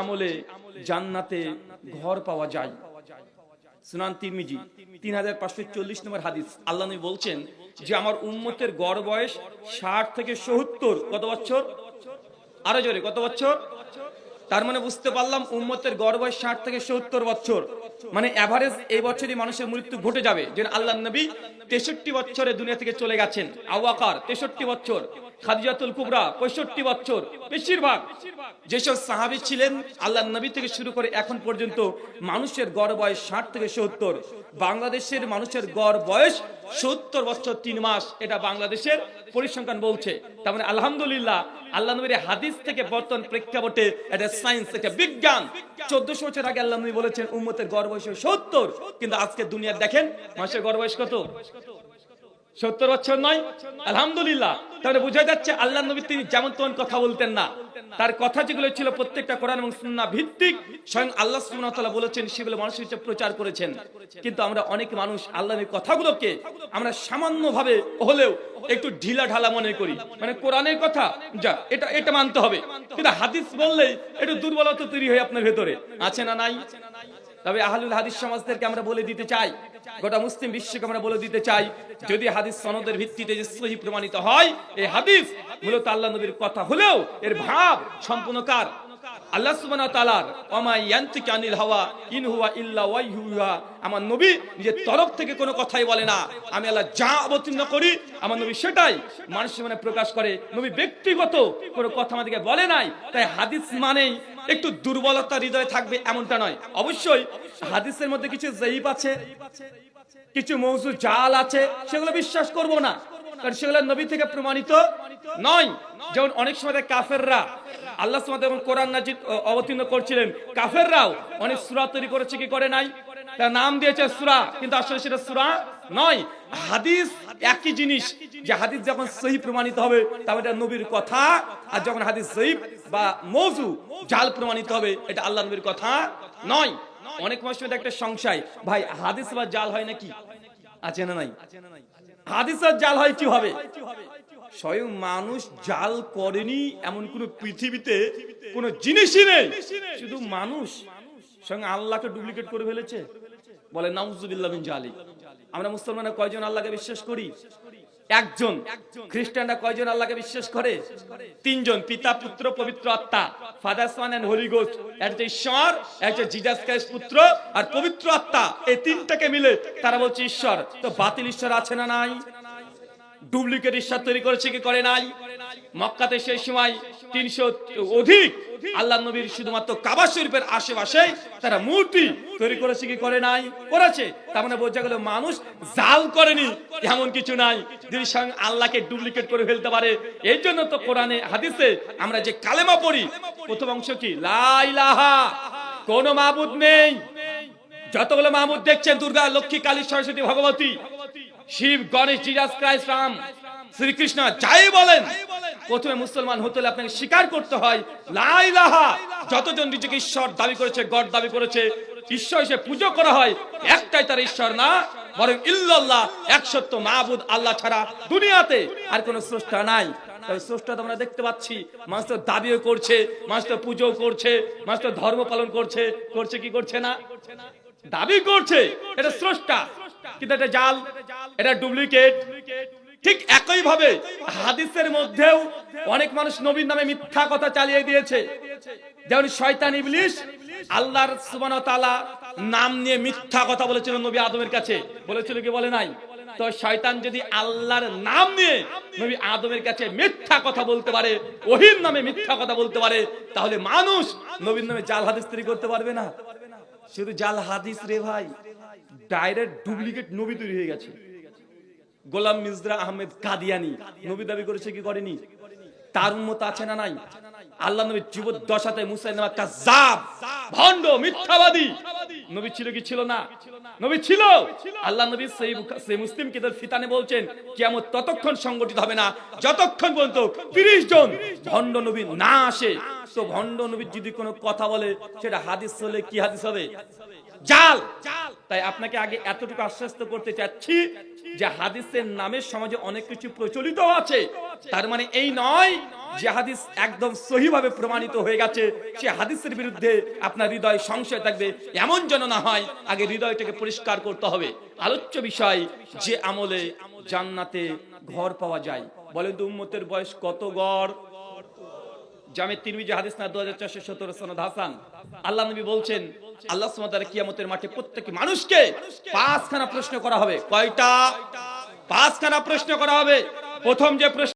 আমলে জান্নাতে ঘর পাওয়া যায়। সুনান তিরমিজি, তিন হাজার পাঁচশো চল্লিশ নম্বর হাদিস। আল্লাহ বলছেন যে, আমার উম্মতের গড় বয়স ষাট থেকে সত্তর। কত বছর? আরও জোরে, কত বছর? তার মানে বুঝতে পারলাম, উম্মতের গড় বয়স ষাট থেকে সত্তর বছর। মানে এভারেজ এই বছরই মানুষের মৃত্যু ঘটে যাবে। যে আল্লাহ নবী তেষট্টি বছরে দুনিয়া থেকে চলে গেছেন। আওয়াকার, তেষট্টি বছর। বাংলাদেশের মানুষের গড় বয়স সত্তর বছর তিন মাস। এটা বাংলাদেশের পরিসংখ্যান বলছে। তার মানে আলহামদুলিল্লাহ আল্লাহ নবীর হাদিস থেকে বর্তমান প্রেক্ষাপটে এটা সায়েন্স এটা বিজ্ঞান। চোদ্দশো বছর আগে আল্লাহ নবী বলেছেন, উম্মতের গড় বয়স সত্তর। কিন্তু আজকে দুনিয়া দেখেন, মানুষের গড় বয়স কত? সত্তর বছর নয়, আলহামদুলিল্লাহ। তাহলে বোঝা যাচ্ছে আল্লাহ নবী তিনি যেমন তেমন কথা বলতেন না। তার কথা যেগুলো ছিল প্রত্যেকটা কোরআন এবং সুন্নাহ ভিত্তিক, স্বয়ং আল্লাহ সুবহানাহু বলেছেন, সেগুলো মানুষের কাছে প্রচার করেছেন। কিন্তু আমরা অনেক মানুষ আল্লাহর কথাগুলোকে আমরা সামান্য ভাবে হলেও একটু ঢিলা ঢালা মনে করি। মানে কোরআনের কথা, যা, এটা এটা মানতে হবে। কিন্তু হাদিস বললেই একটু দুর্বলতা তৈরি হয় আপনার ভেতরে। আছে না নাই? তবে আহলুল হাদিস সমাজদেরকে আমরা বলে দিতে চাই, গোটা মুসলিম বিশ্বকে আমরা বলে দিতে চাই, যদি হাদিস সনদের ভিত্তিতে যে সহি প্রমাণিত হয়, এই হাদিস মূলত আল্লাহ নবীর কথা হলেও এর ভাব সম্পূর্ণ কার? আল্লাহ সুবহানাহু ওয়া তাআলার ওমা ইয়ান্তিকা আনিল হাওয়া ইন হুয়া ইল্লা ওয়াইহুয়া আমার নবী নিজের তরফ থেকে কোনো কথাই বলে না। আমি আল্লাহ যা অবতীর্ণ করি, আমার নবী সেটাই মানুষের মনে প্রকাশ করে। নবী ব্যক্তিগত কোনো কথা আমাদেরকে বলে নাই, তাই হাদিস মানেই একটু দুর্বলতা হৃদয়ে থাকবে এমনটা নয়। অবশ্যই হাদিসের মধ্যে কিছু জয়ীব আছে, কিছু মৌজু জাল আছে, সেগুলো বিশ্বাস করব না। কারণ সেগুলো নবী থেকে প্রমাণিত নয়। যেমন অনেক সময় কাফেররা আল্লাহ সুবহানাহু যখন কোরআন নাজিদ অবতীর্ণ করছিলেন। কাফেররাও অনেক সুরা তৈরি করেছে, কি করে নাই? তার নাম দিয়েছে সূরা, কিন্তু আসলে সেটা সূরা নয়। হাদিস একই জিনিস, যে হাদিস যখন সহি প্রমাণিত হবে তবে এটা নবীর কথা, আর যখন হাদিস সহি বা মৌজু, জাল প্রমাণিত হবে, এটা আল্লাহ নবীর কথা নয়। অনেক মানুষের একটা সংশয়, ভাই হাদিস বা জাল হয় নাকি? আছে না নাই? হাদিস আর জাল হয় কি হবে স্বয়ং মানুষ জাল করেনি এমন কোন পৃথিবীতে কোন জিনিসই নেই। শুধু মানুষ স্বয়ং আল্লাহকে ডুপ্লিকেট করে ফেলেছে। বলে, নাউজুবিল্লাহ জালিক। আমরা মুসলমানরা কয়জন আল্লাহকে বিশ্বাস করি? একজন। খ্রিস্টানরা কয়জন আল্লাহকে বিশ্বাস করে? তিনজন। পিতা, পুত্র, পবিত্র আত্মা। Father son and holy ghost একটা ঈশ্বর একটা জিজাস ক্রাইস্ট পুত্র আর পবিত্র আত্মা। এই তিনটাকে মিলে তারা বলছে ঈশ্বর। তো বাতিল ঈশ্বর আছে না নাই? ডুপ্লিকেট ঈশ্বর তৈরি করেছে কি করে নাই? মক্কাতে সেই সময় তিনশো অধিক আল্লাহ নবীর শুধুমাত্র কাবা শরীফের আশেপাশে তারা মূর্তি তৈরি করেছে কি করে নাই? করেছে। তার মানে বোঝা গেল মানুষ জাল করেনি, এমন কিছু নাই। যিনি স্বয়ং আল্লাহকে ডুপ্লিকেট করে ফেলতে পারে, এই জন্য তো কোরআনে, হাদিসে আমরা যে কালেমা পড়ি, প্রথম অংশ কি? লা ইলাহা, কোন মাহবুদ নেই। যতগুলো মাহমুদ দেখছেন, দুর্গা, লক্ষ্মী, কালী, সরস্বতী, ভগবতী শিব, গণেশ, জিজাস, ক্রাইস্ট, রাম, শ্রীকৃষ্ণ, যাই বলেন। প্রথমে মুসলমান হতে হলে আপনাকে স্বীকার করতে হয় যতজন নিজেকে ঈশ্বর দাবি করেছে, গড দাবি করেছে, ঈশ্বর হিসেবে পুজো করা হয়, একটাই তার ঈশ্বর না, বরং ইল্লাল্লাহ এক সত্য মাহবুদ আল্লাহ ছাড়া দুনিয়াতে আর কোনো স্রষ্টা নাই। স্রষ্টা তো আমরা দেখতে পাচ্ছি, মানুষ তো দাবিও করছে, মানুষ তো পুজো করছে, মানুষ তো ধর্ম পালন করছে করছে কি করছে না? দাবি করছে, এটা স্রষ্টা। কিন্তু এটা জাল, এটা ডুপ্লিকেট। ঠিক একই ভাবে হাদিসের মধ্যেও অনেক মানুষ নবীর নামে মিথ্যা কথা চালিয়ে দিয়েছে। যেমন শয়তান ইবলিশ আল্লাহর সুবহানাহু তাআলা নাম নিয়ে মিথ্যা কথা বলেছিল নবী আদমের কাছে। বলেছিল কি বলে নাই? তো শয়তান যদি আল্লাহর নাম নিয়ে নবী আদমের কাছে মিথ্যা কথা বলতে পারে, ওহির নামে মিথ্যা কথা বলতে পারে, তাহলে মানুষ নবীর নামে জাল হাদিস তৈরি করতে পারবে না। শুধু জাল হাদিস রে ভাই ডাইরেক্ট ডুপ্লিকেট নবী তৈরি হয়ে গেছে। গোলাম মিজরা আহমেদ কাদিয়ানি, নবী দাবি করেছে কি করেনি? তার উন্মত আছে না নাই? আল্লাহ নবীর জীবদ্দশাতে মুসাইলামা কাজাব ভণ্ড, মিথ্যাবাদী। নবী ছিল কি ছিল না? নবী ছিল। আল্লাহ নবী সেই সেই মুসলিম কিতাব ফিতানে বলছেন, কিয়ামত ততক্ষণ সংগঠিত হবে না, যতক্ষণ পর্যন্ত 30 জন ভণ্ড নবী না আসে, তো ভণ্ড নবীর যদি কোনো কথা বলে, সেটা হাদিস হলে কি হাদিস হবে? জাল। তাই আপনাকে আগে এতটুকু আশ্বস্ত করতে চাচ্ছি যে হাদিসের নামে সমাজে অনেক কিছু প্রচলিত আছে। তার মানে এই নয় যে হাদিস একদম সহিভাবে প্রমাণিত হয়ে গেছে। সে হাদিসের বিরুদ্ধে আপনার হৃদয় সংশয় থাকবে। এমন যেন না হয় আগে হৃদয়টাকে পরিষ্কার করতে হবে। আলোচ্য বিষয় যে আমলে জান্নাতে ঘর পাওয়া যায়। বলেন তো উম্মতের বয়স কত গড়? জামে তিরমিজি হাদিস না 2417 সনদ হাসান। আল্লাহ নবী বলছেন, আল্লাহ সুবহানাহু কিয়ামতের মাঠে প্রত্যেক মানুষকে পাঁচখানা প্রশ্ন করা হবে। কয়টা? পাঁচখানা প্রশ্ন করা হবে। প্রথম যে প্রশ্ন